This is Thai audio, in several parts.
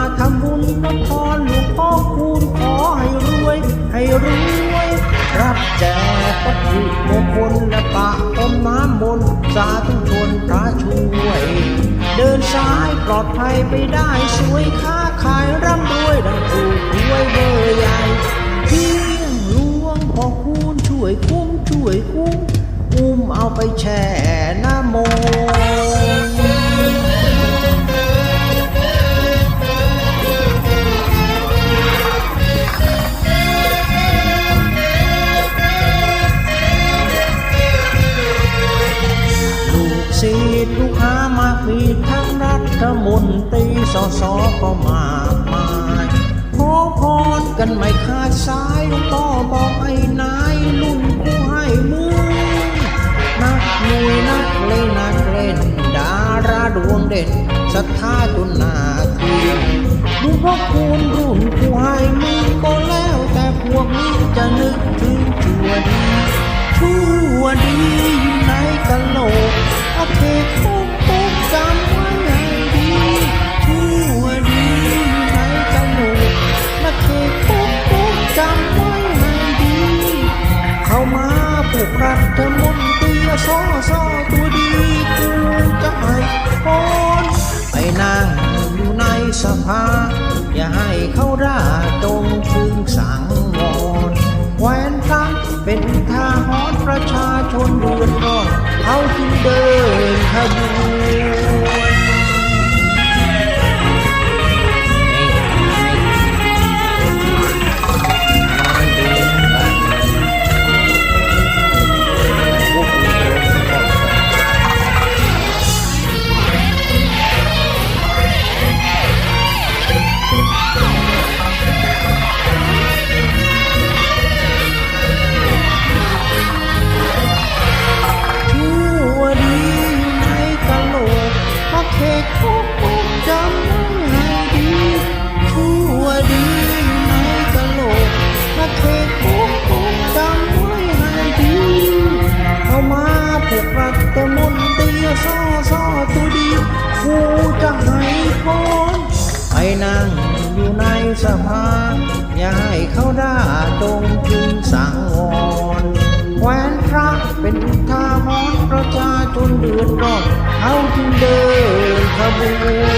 าทำบุญรับพรหลวงพ่อคูณขอให้รวย ให้รวย รับแจกวัตถุมงคลและปะอมน้ำมนต์สาธุชนพระช่วย เดินสายปลอดภัยไปได้สวยค้าขายร่ำรวยดังถูกหวยเบอร์ใหญ่เพียงหลวงพ่อคูณช่วยคุ้มช่วยคุ้มอุ้มเอาไปแช่ ฐมนตรีสสก็มากมายขอพรกันไม่ขาดสายหลวงพ่อบอกไอ้นายลุ่นกูให้มือนักมวยนักเล่นนักเล่น ดาราดวงเด่นศรัทธาจนหนาเทียมดูพ่อคูณรุ่นกูให้มือก็แล้วแต่พวกนี้จะนึกถึงชั่วดีชั่วดี เข้ามาปลุกรัฐมนตรีซอซอตัวดีกูจะให้พรไปนั่งอยู่ในสภา อย่าให้เขาด่าจงพึงสังวรแควนพระเป็นทาหรณ์ประชาชนเดือดร้อนเขาจึงเดินขบวน ซ้อซ้อตัวดีกูจะให้พรไปนั่งอยู่ในสภาอย่าให้เขาด่าจงพึงสังวรแควนพระเป็นทาหรณ์ประชาชนเดือดร้อนเขาจึงเดินขบวน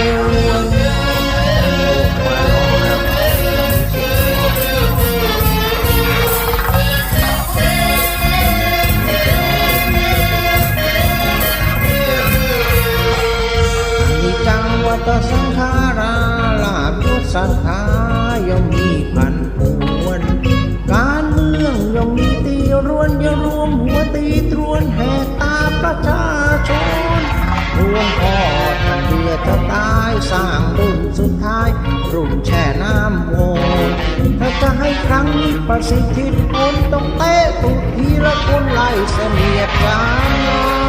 ศสัทธาย่อมมีพันปวน การเมืองย่อมมีตีรวนอย่ารวมหัวตีตรวนแหกตาประชาชนหลวงพ่อท่านเดือจะตายสร้างรุ่นสุดท้าย รุ่นแช่น้ำโวนถ้าจะให้ครั้งนี้ประสิทธิผลต้องเตะตุกทีละคนไล่เสนียดยาม